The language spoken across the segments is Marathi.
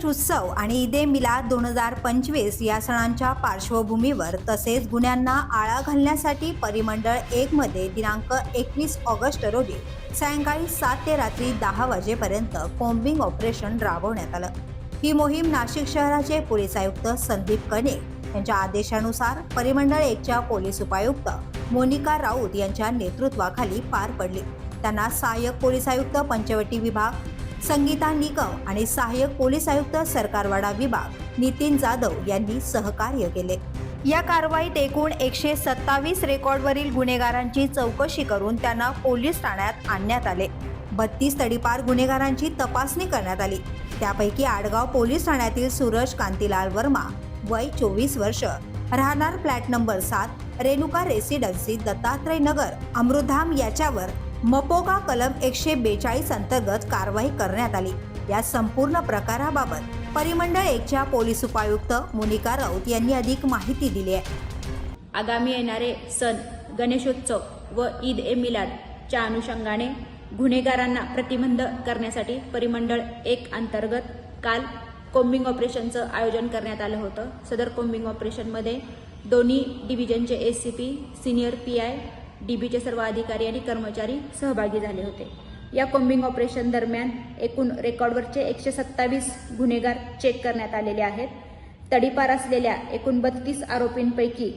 गणेश उत्सव आणि ईदे मिलाद दोन हजार पंचवीस या सणांच्या पार्श्वभूमीवर तसेच गुन्ह्यांना आळा घालण्यासाठी परिमंडळ एक मध्ये दिनांक एकवीस ऑगस्ट रोजी सायंकाळी सात ते रात्री दहा वाजेपर्यंत कोम्बिंग ऑपरेशन राबवण्यात आलं. ही मोहीम नाशिक शहराचे पोलीस आयुक्त संदीप कने यांच्या आदेशानुसार परिमंडळ एकच्या पोलीस उपायुक्त मोनिका राऊत यांच्या नेतृत्वाखाली पार पडली. त्यांना सहाय्यक पोलीस आयुक्त पंचवटी विभाग संगीता निकम आणि सहाय्यक पोलीस आयुक्त सरकारवाडा विभाग नितीन जाधव यांनी सहकार्य केले. या कारवाईत एकूण एकशे सत्तावीस रेकॉर्डवरील गुन्हेगारांची चौकशी करून त्यांना पोलीस ठाण्यात आणण्यात आले. बत्तीस तडीपार गुन्हेगारांची तपासणी करण्यात आली. त्यापैकी आडगाव पोलीस ठाण्यातील सूरज कांतीलाल वर्मा वय चोवीस वर्ष राहणार फ्लॅट नंबर सात रेणुका रेसिडेन्सी दत्तात्रय नगर अमृधाम याच्यावर मपोका कलम एकशे बेचाळीस अंतर्गत कारवाई करण्यात आली. या संपूर्ण प्रकाराबाबत परिमंडळ एकच्या पोलीस उपायुक्त मोनिका राऊत यांनी अधिक माहिती दिली आहे. आगामी येणारे सण गणेशोत्सव व ईद ए मिलादच्या अनुषंगाने गुन्हेगारांना प्रतिबंध करण्यासाठी परिमंडळ एक अंतर्गत काल कोम्बिंग ऑपरेशनचं आयोजन करण्यात आलं होतं. सदर कोम्बिंग ऑपरेशनमध्ये दोन्ही डिव्हिजनचे S C P senior P I D बीचे सर्व अधिकारी आणि कर्मचारी सहभागी झाले होते. या कोम्बिंग ऑपरेशन दरम्यान एकूण रेकॉर्डवरचे एकशे सत्तावीस गुन्हेगार चेक करण्यात आलेले आहेत. तडीपार असलेल्या एकूण बत्तीस आरोपींपैकी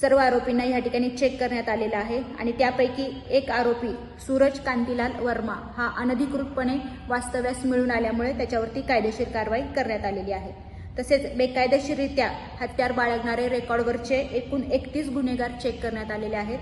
सर्व आरोपींना या ठिकाणी चेक करण्यात आलेला आहे आणि त्यापैकी एक आरोपी सूरज कांतीलाल वर्मा हा अनधिकृतपणे वास्तव्यास मिळून आल्यामुळे त्याच्यावरती कायदेशीर कारवाई करण्यात आलेली आहे. तसेच बेकायदेशीररित्या हत्यार बाळगणारे रेकॉर्डवरचे एकूण एकतीस गुन्हेगार चेक करण्यात आलेले आहेत.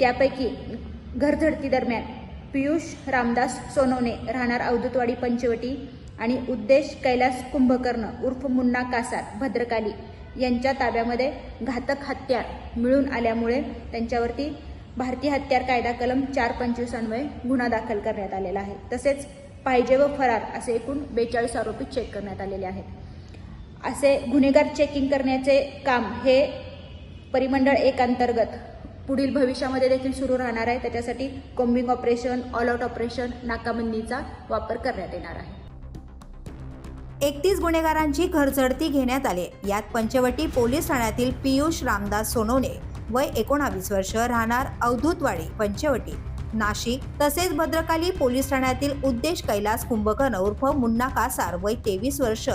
त्यापैकी घरझडतीदरम्यान पियुष रामदास सोनवणे राहणार अवधूतवाडी पंचवटी आणि उद्देश कैलास कुंभकर्ण उर्फ मुन्ना कासार भद्रकाली यांच्या ताब्यामध्ये घातक हत्यार मिळून आल्यामुळे त्यांच्यावरती भारतीय हत्यार कायदा कलम चार पंचवीसान्वये गुन्हा दाखल करण्यात आलेला आहे. तसेच पाहिजे व फरार असे एकूण बेचाळीस आरोपी चेक करण्यात आलेले आहेत. असे गुन्हेगार चेकिंग करण्याचे काम हे परिमंडळ एक अंतर्गत पुढील भविष्यामध्ये देखील सुरू राहणार आहे. त्याच्यासाठी combing operation all out operation नाकाबंदीचा वापर करण्यात येणार आहे. एकतीस गुन्हेगारांची घरझडती घेण्यात आली. यात पंचवटी पोलीस ठाण्यातील पियुष रामदास सोनवणे वय एकोणावीस वर्ष राहणार अवधूतवाडी पंचवटी. नाशिक तसेच भद्रकाली पोलीस ठाण्यातील उद्देश कैलास कुंभकर्ण उर्फ मुन्ना कासार वय तेवीस वर्ष.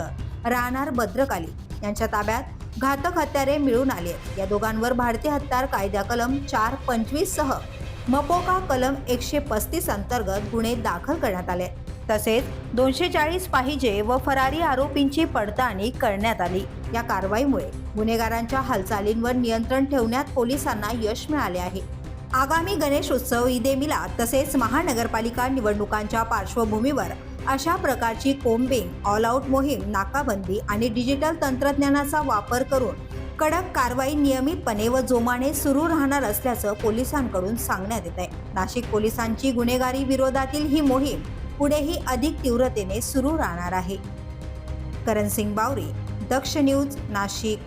राहणार भद्रकाली. यांच्या ताब्यात घातक हत्यारे मिळून आले या दोघांवर भारतीय हत्यार कायद्या कलम चार पंचवीस सह मपोका कलम एकशे पस्तीस अंतर्गत गुन्हे दाखल करण्यात आले. तसेच दोनशे चाळीस पाहिजे व फरारी आरोपींची पडताळणी करण्यात आली. या कारवाईमुळे गुन्हेगारांच्या हालचालींवर नियंत्रण ठेवण्यात पोलिसांना यश मिळाले आहे. आगामी गणेश उत्सव ईदे मिलाद तसेच महानगरपालिका निवडणुकांच्या पार्श्वभूमीवर अशा प्रकारची कोम्बिंग ऑल आउट मोहीम नाकाबंदी आणि डिजिटल तंत्रज्ञानाचा वापर करून कडक कारवाई नियमितपणे व जोमाने सुरू राहणार असल्याचं पोलिसांकडून सांगण्यात येत आहे नाशिक पोलिसांची गुन्हेगारी विरोधातील ही मोहीम पुढेही अधिक तीव्रतेने सुरू राहणार आहे. करण सिंग बावरी दक्ष न्यूज नाशिक.